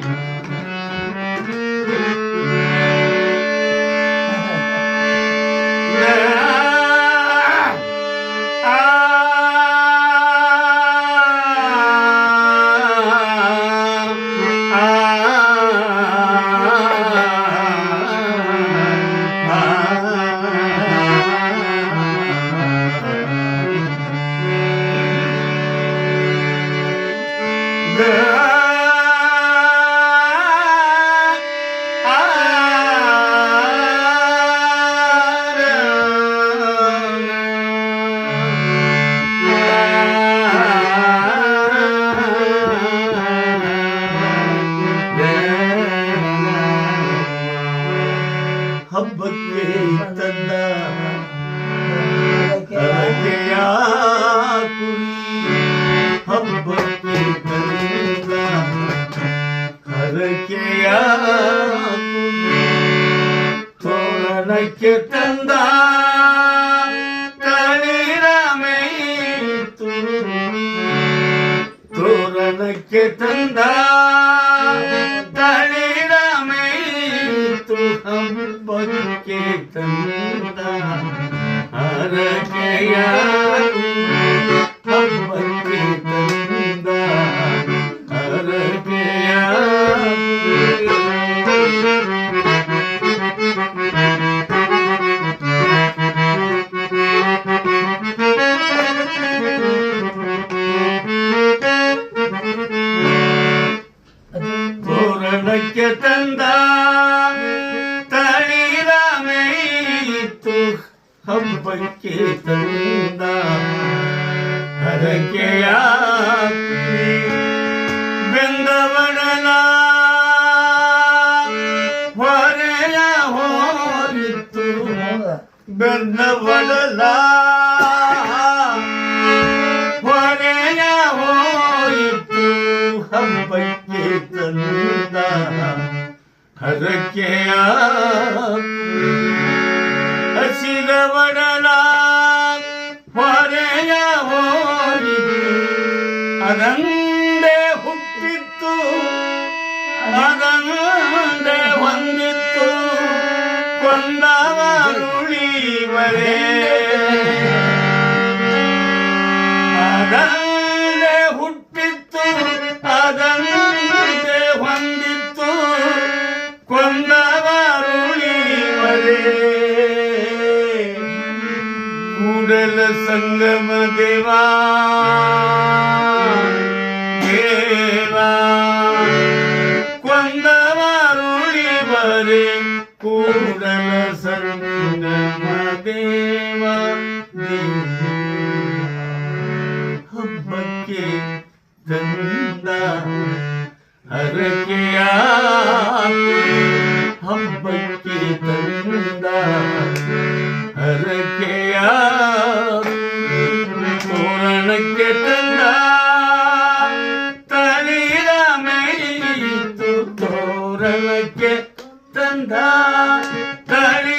Música தமைக்கு தந்தார் தனிரமை தூரனுக்கு தந்தார் தனிரமை துகம் பதுக்கே தந்தார். அரகையா ಹಬ್ಬಕ್ಕೆ ತಂದ ಹರಕೆಯ ಕುರಿ ಬೆಂದವಡಲ ಹೊರೆಯ ಹೋರಿತ್ತು ಬೆಂದವಡಲ ಹೊರೆಯ ಹೋಯಿತು ಹಬ್ಬಕ್ಕೆ ಬಡಲ ಹೊರೆಯ ಹೋಯಿತು ಅದಂದೇ ಹುಟ್ಟಿತ್ತು ಅದಂದೇ ಹೊಂದಿತ್ತು. ಕೂಡಲ ಸಂಗಮ ದೇವಾ ದೇವಾ ಕೊಂದವರುಳಿವರೇ ಕೂಡಲ ಸಂಗಮ ದೇವ ದೇವ ಹಬ್ಬಕ್ಕೆ ತಂದ ಹರಕೆಯ ಪುರಕ್ಕೆ ತಂದ ಕಳಿ